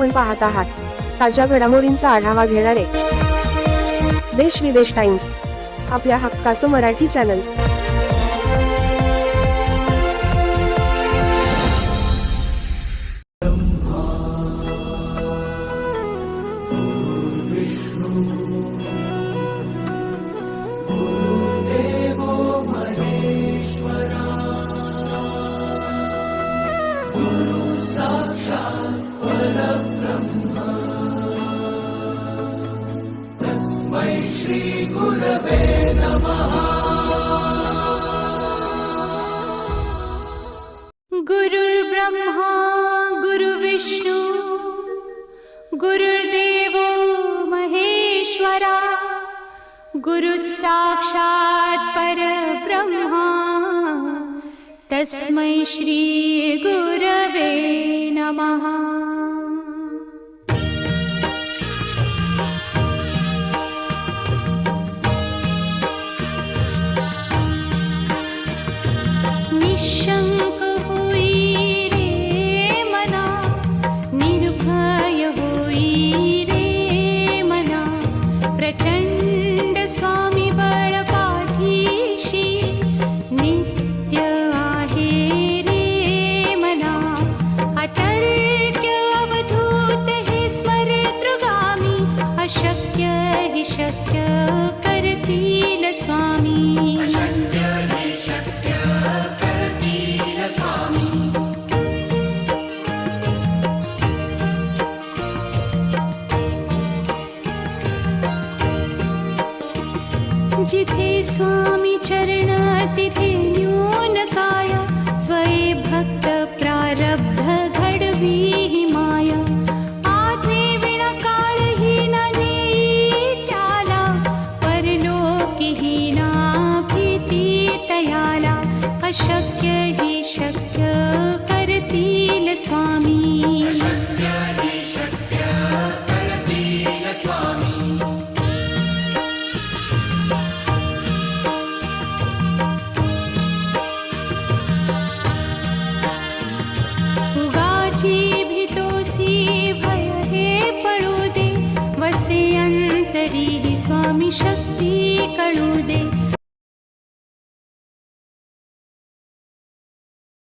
आपण पाहत आहात. ताज्या घडामोडींचा आढावा घेणारे देश विदेश टाइम्स आपल्या हक्काचं मराठी चॅनल. गुरुः साक्षात् परब्रह्मा। तस्मै श्रीगुरवे नमः। निशङ्क शक्य करतील स्वामी। जिथे स्वामी चरण स्वामी शक्ती कळू दे